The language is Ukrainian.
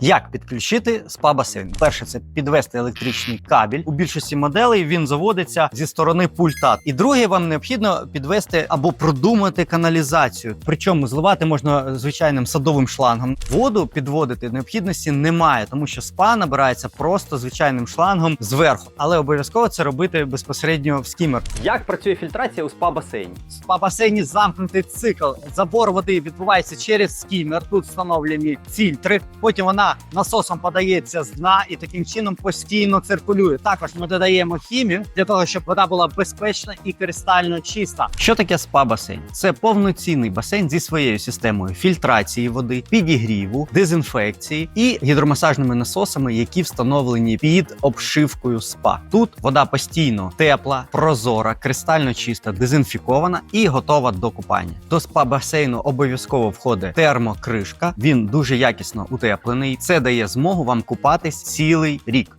Як підключити спа-басейн? Перше, це підвести електричний кабель. У більшості моделей він заводиться зі сторони пульта. І друге, вам необхідно підвести або продумати каналізацію. Причому зливати можна звичайним садовим шлангом. Воду підводити необхідності немає, тому що спа набирається просто звичайним шлангом зверху. Але обов'язково це робити безпосередньо в скімер. Як працює фільтрація у спа-басейні? В спа-басейні замкнутий цикл. Забор води відбувається через скімер. Тут встановлені фільтри. Потім вона насосом подається з дна і таким чином постійно циркулює. Також ми додаємо хімію для того, щоб вода була безпечна і кристально чиста. Що таке спа-басейн? Це повноцінний басейн зі своєю системою фільтрації води, підігріву, дезінфекції і гідромасажними насосами, які встановлені під обшивкою спа. Тут вода постійно тепла, прозора, кристально чиста, дезінфікована і готова до купання. До спа-басейну обов'язково входить термокришка. Він дуже якісно утеплений. Це дає змогу вам купатись цілий рік.